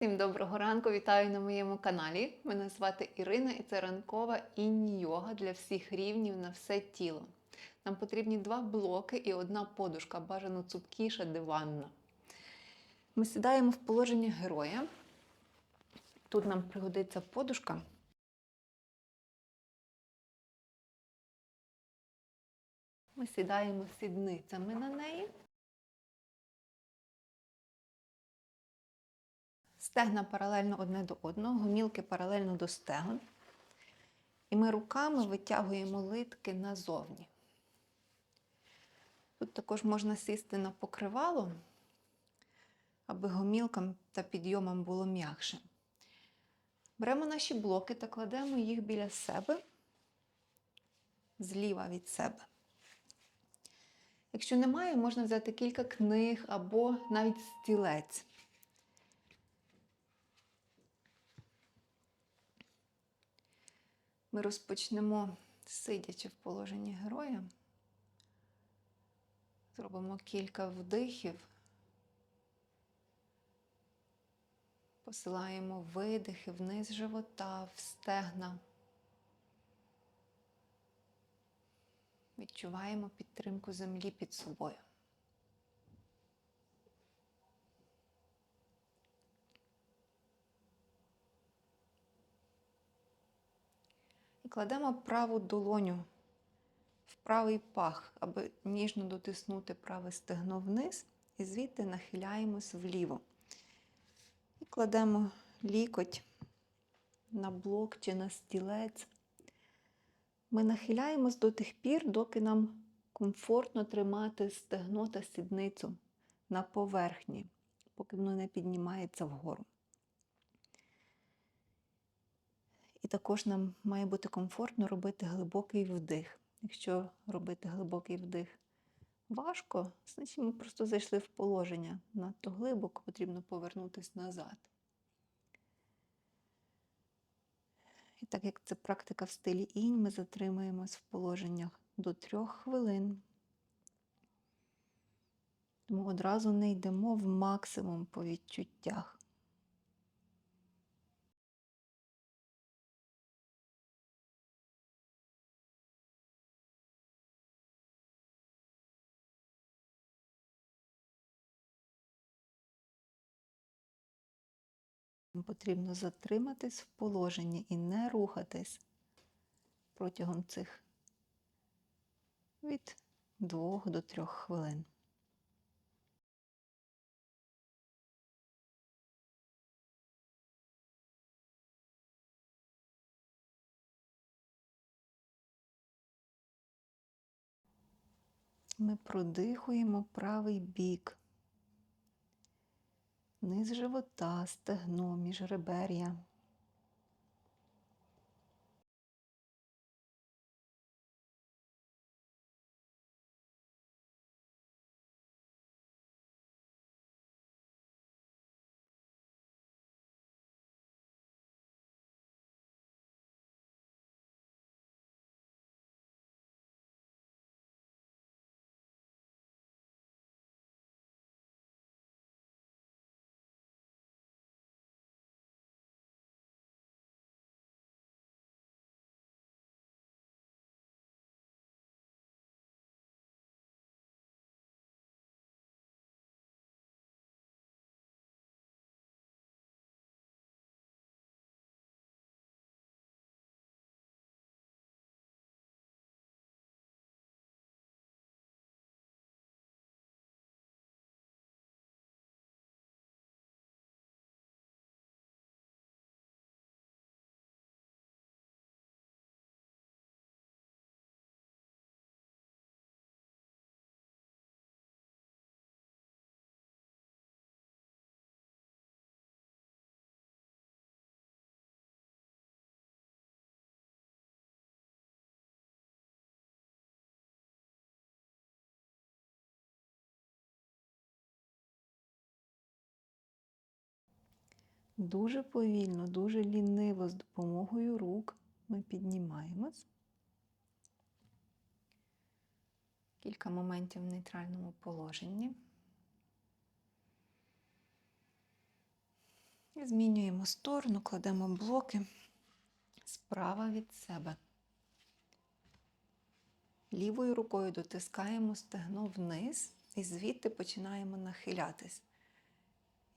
Всім доброго ранку, вітаю на моєму каналі. Мене звати Ірина і це ранкова інь-йога для всіх рівнів на все тіло. Нам потрібні два блоки і одна подушка, бажано цупкіша, диванна. Ми сідаємо в положення героя. Тут нам пригодиться подушка. Ми сідаємо сідницями на неї. Стегна паралельно одне до одного, гомілки паралельно до стегон. І ми руками витягуємо литки назовні. Тут також можна сісти на покривало, аби гомілкам та підйомам було м'якше. Беремо наші блоки та кладемо їх біля себе, зліва від себе. Якщо немає, можна взяти кілька книг або навіть стілець. Ми розпочнемо, сидячи в положенні героя. Зробимо кілька вдихів. Посилаємо видихи вниз живота, в стегна. Відчуваємо підтримку землі під собою. Кладемо праву долоню в правий пах, аби ніжно дотиснути праве стегно вниз, і звідти нахиляємось вліво. І кладемо лікоть на блок чи на стілець. Ми нахиляємось до тих пір, доки нам комфортно тримати стегно та сідницю на поверхні, поки воно не піднімається вгору. І також нам має бути комфортно робити глибокий вдих. Якщо робити глибокий вдих важко, значить ми просто зайшли в положення. Надто глибоко потрібно повернутися назад. І так як це практика в стилі інь, ми затримуємось в положеннях до трьох хвилин. Тому одразу не йдемо в максимум по відчуттях. Потрібно затриматись в положенні і не рухатись протягом цих від 2 до 3 хвилин. Ми продихуємо правий бік низ живота, стегно, міжребер'я. Дуже повільно, дуже ліниво з допомогою рук ми піднімаємось. Кілька моментів в нейтральному положенні. І змінюємо сторону, кладемо блоки справа від себе. Лівою рукою дотискаємо стегно вниз і звідти починаємо нахилятись.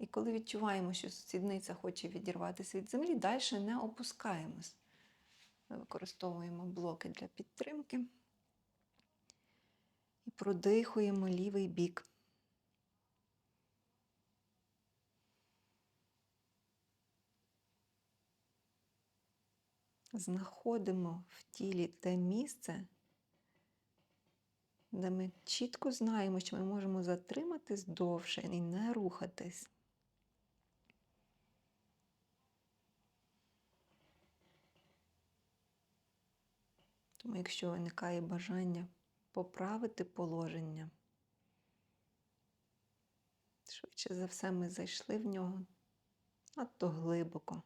І коли відчуваємо, що сідниця хоче відірватися від землі, далі не опускаємось. Використовуємо блоки для підтримки і продихуємо лівий бік. Знаходимо в тілі те місце, де ми чітко знаємо, що ми можемо затриматись довше і не рухатись. Тому, якщо виникає бажання поправити положення, швидше за все ми зайшли в нього надто глибоко.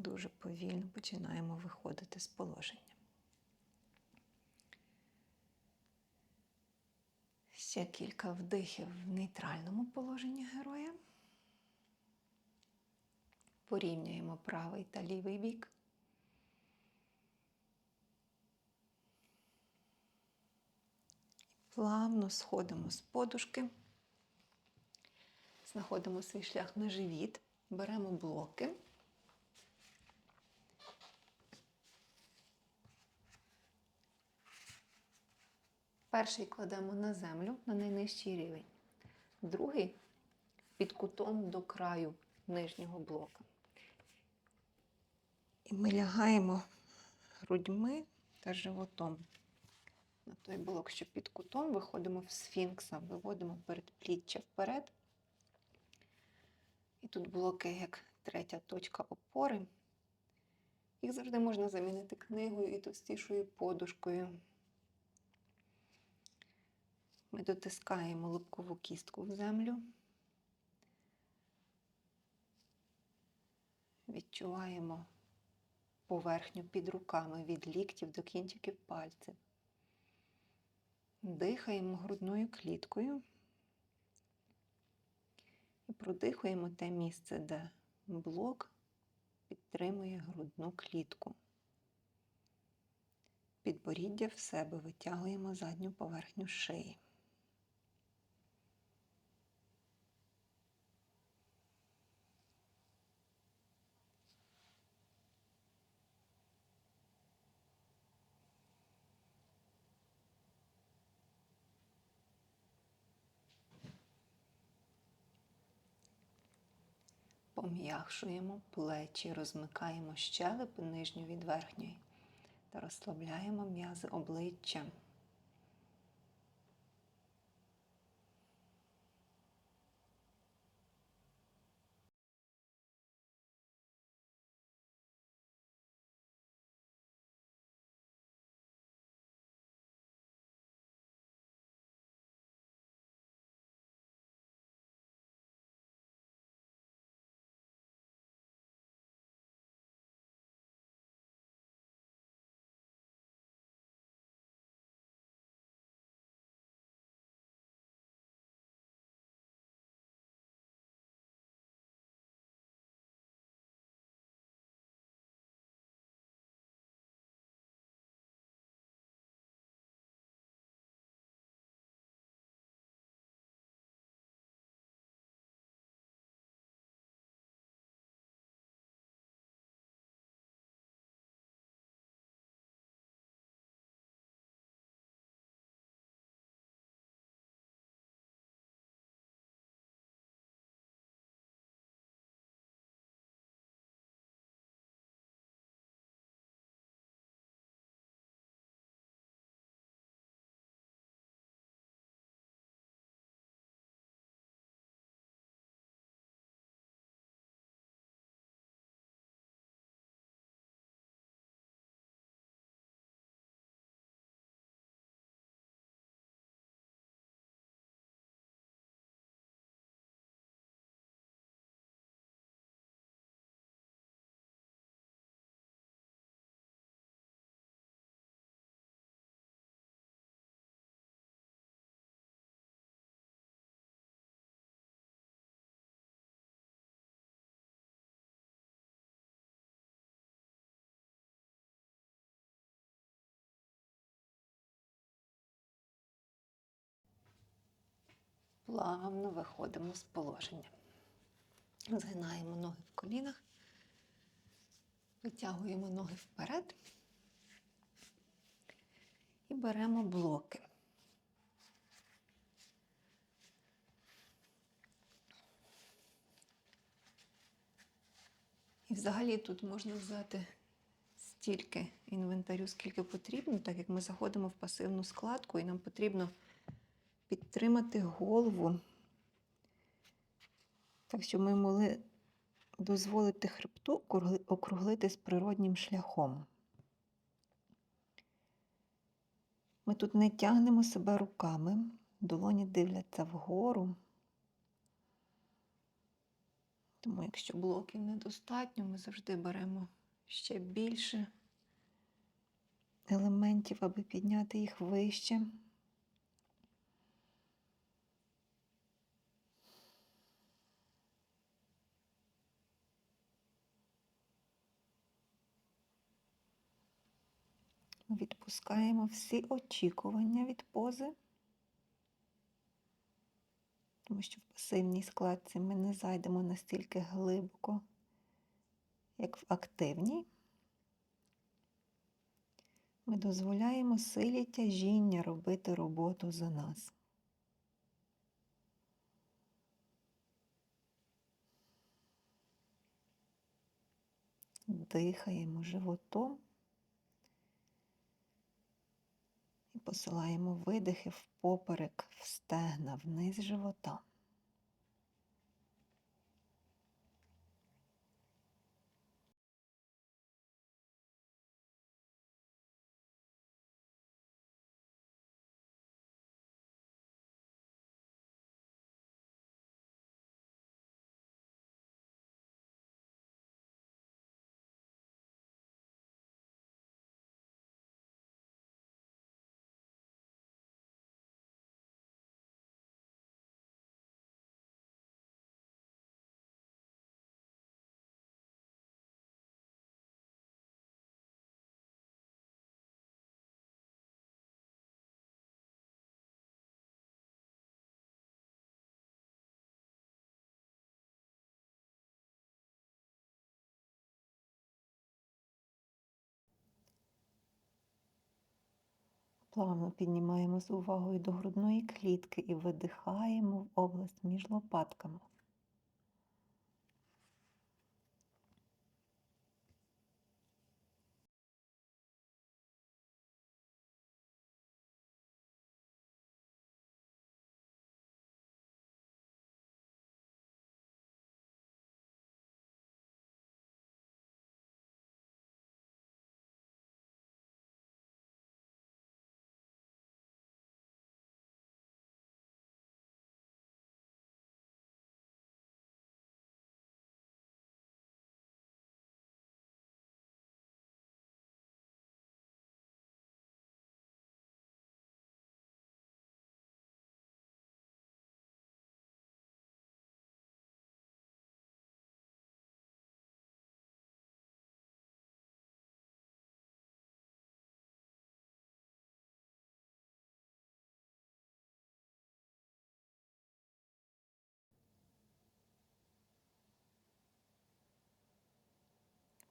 Дуже повільно починаємо виходити з положення. Ще кілька вдихів в нейтральному положенні героя. Порівнюємо правий та лівий бік. Плавно сходимо з подушки, знаходимо свій шлях на живіт, беремо блоки. Перший кладемо на землю на найнижчий рівень, другий під кутом до краю нижнього блока. І ми лягаємо грудьми та животом. На той блок, що під кутом, виходимо в сфінкса, виводимо передпліччя вперед. І тут блоки як третя точка опори. Їх завжди можна замінити книгою і товстішою подушкою. Ми дотискаємо лобкову кістку в землю. Відчуваємо поверхню під руками від ліктів до кінчиків пальців. Дихаємо грудною кліткою і продихуємо те місце, де блок підтримує грудну клітку. Підборіддя в себе витягуємо задню поверхню шиї. Пом'якшуємо плечі, розмикаємо щелепи нижню від верхньої та розслабляємо м'язи обличчя. Плавно виходимо з положення. Згинаємо ноги в колінах, витягуємо ноги вперед і беремо блоки. І взагалі тут можна взяти стільки інвентарю, скільки потрібно, так як ми заходимо в пасивну складку, і нам потрібно підтримати голову, так що ми могли дозволити хребту округли- округлитись природнім шляхом. Ми тут не тягнемо себе руками, долоні дивляться вгору. Тому, якщо блоків недостатньо, ми завжди беремо ще більше елементів, аби підняти їх вище. Відпускаємо всі очікування від пози, тому що в пасивній складці ми не зайдемо настільки глибоко, як в активній. Ми дозволяємо силі тяжіння робити роботу за нас. Дихаємо животом. І посилаємо видихи в поперек, в стегна, вниз живота. Плавно з увагою до грудної клітки і видихаємо в область між лопатками.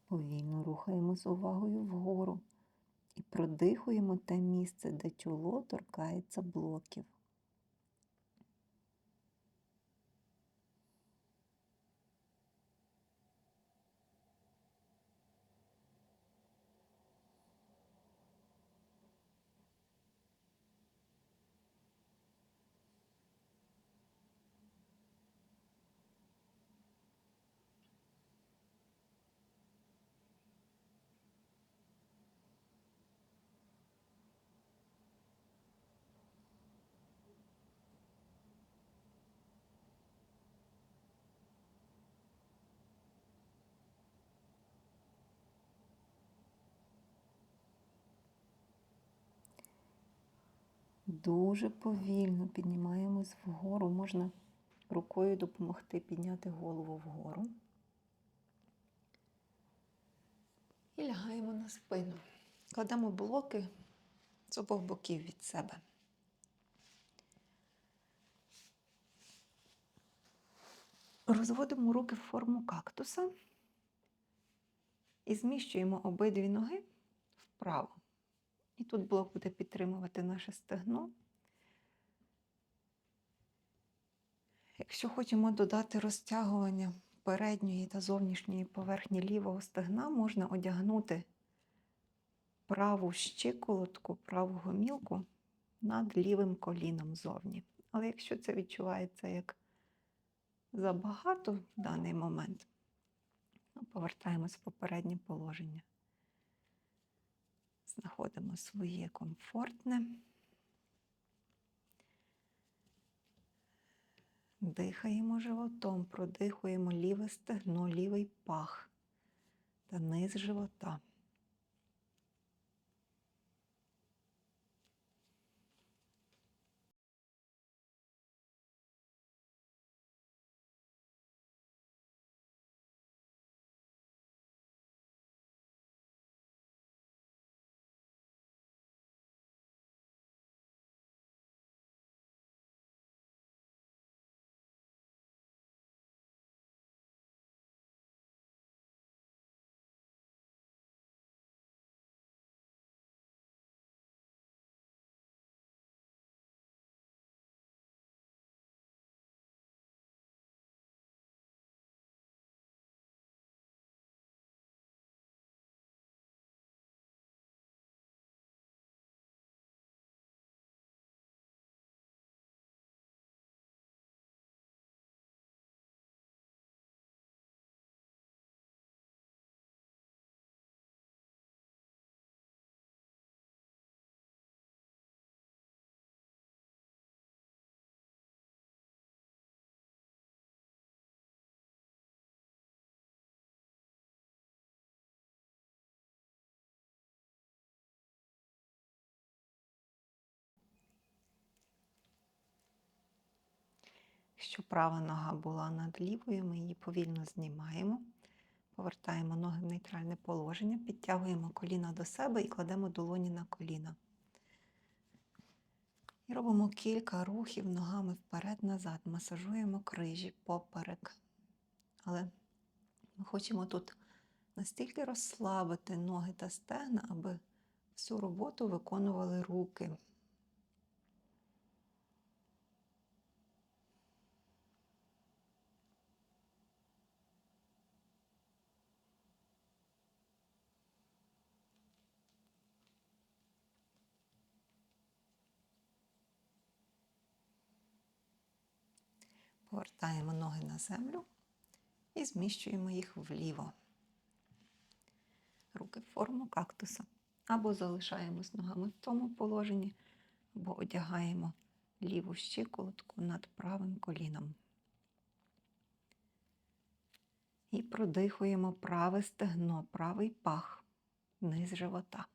Повільно рухаємо з увагою вгору і продихуємо те місце, де чоло торкається блоків. Дуже повільно піднімаємось вгору. Можна рукою допомогти підняти голову вгору. І лягаємо на спину. Кладемо блоки з обох боків від себе. Розводимо руки в форму кактуса і зміщуємо обидві ноги вправо. І тут блок буде підтримувати наше стегно. Якщо хочемо додати розтягування передньої та зовнішньої поверхні лівого стегна, можна одягнути праву щиколотку, праву гомілку над лівим коліном зовні. Але якщо це відчувається як забагато в даний момент, повертаємось в попереднє положення. Знаходимо своє комфортне. Дихаємо животом, продихуємо ліве стегно, лівий пах та низ живота. Якщо права нога була над лівою, ми її повільно знімаємо, повертаємо ноги в нейтральне положення, підтягуємо коліна до себе і кладемо долоні на коліна. І робимо кілька рухів ногами вперед-назад, масажуємо крижі поперек. Але ми хочемо тут настільки розслабити ноги та стегна, аби всю роботу виконували руки. Повертаємо ноги на землю і зміщуємо їх вліво. Руки в форму кактуса. Або залишаємось ногами в тому положенні, або одягаємо ліву щиколотку над правим коліном. І продихуємо праве стегно, правий пах, низ живота.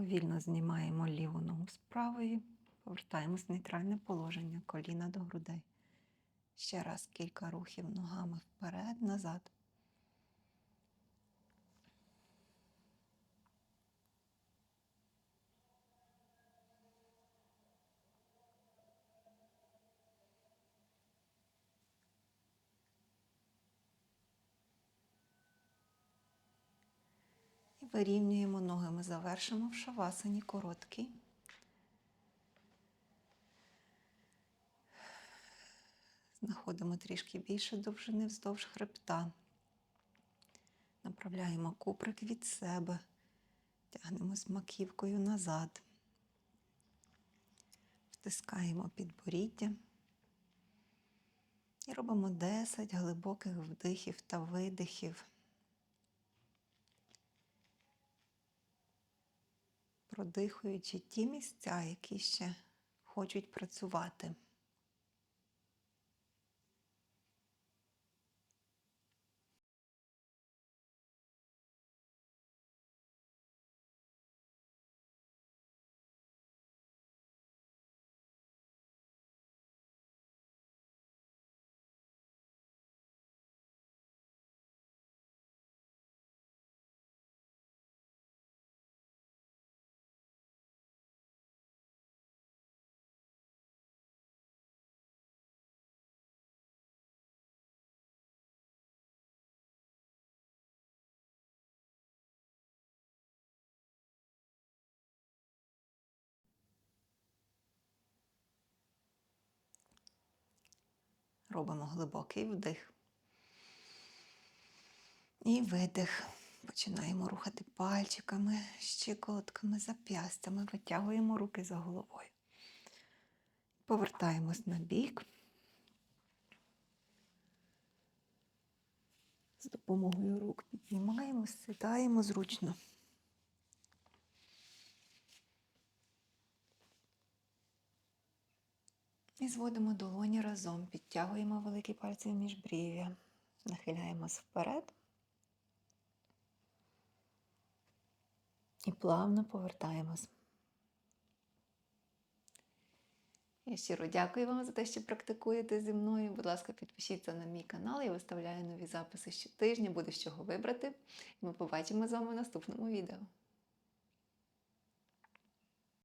Повільно знімаємо ліву ногу з правої, повертаємось в нейтральне положення, коліна до грудей. Ще раз кілька рухів ногами вперед, назад. Вирівнюємо ноги. Ми завершимо в шавасані короткий. Знаходимо трішки більше довжини вздовж хребта. Направляємо куприк від себе, тягнемось маківкою назад, втискаємо підборіддя і робимо 10 глибоких вдихів та видихів. Продихуючи ті місця, які ще хочуть працювати. Робимо глибокий вдих. І видих. Починаємо рухати пальчиками, щиколотками, зап'ястями, витягуємо руки за головою. Повертаємось на бік. З допомогою рук піднімаємо, сідаємо зручно. І зводимо долоні разом, підтягуємо великі пальці в міжбрів'я, нахиляємось вперед і плавно повертаємось. Я щиро дякую вам за те, що практикуєте зі мною. Будь ласка, підпишіться на мій канал, я виставляю нові записи щотижня, буде з чого вибрати. Ми побачимо з вами в наступному відео.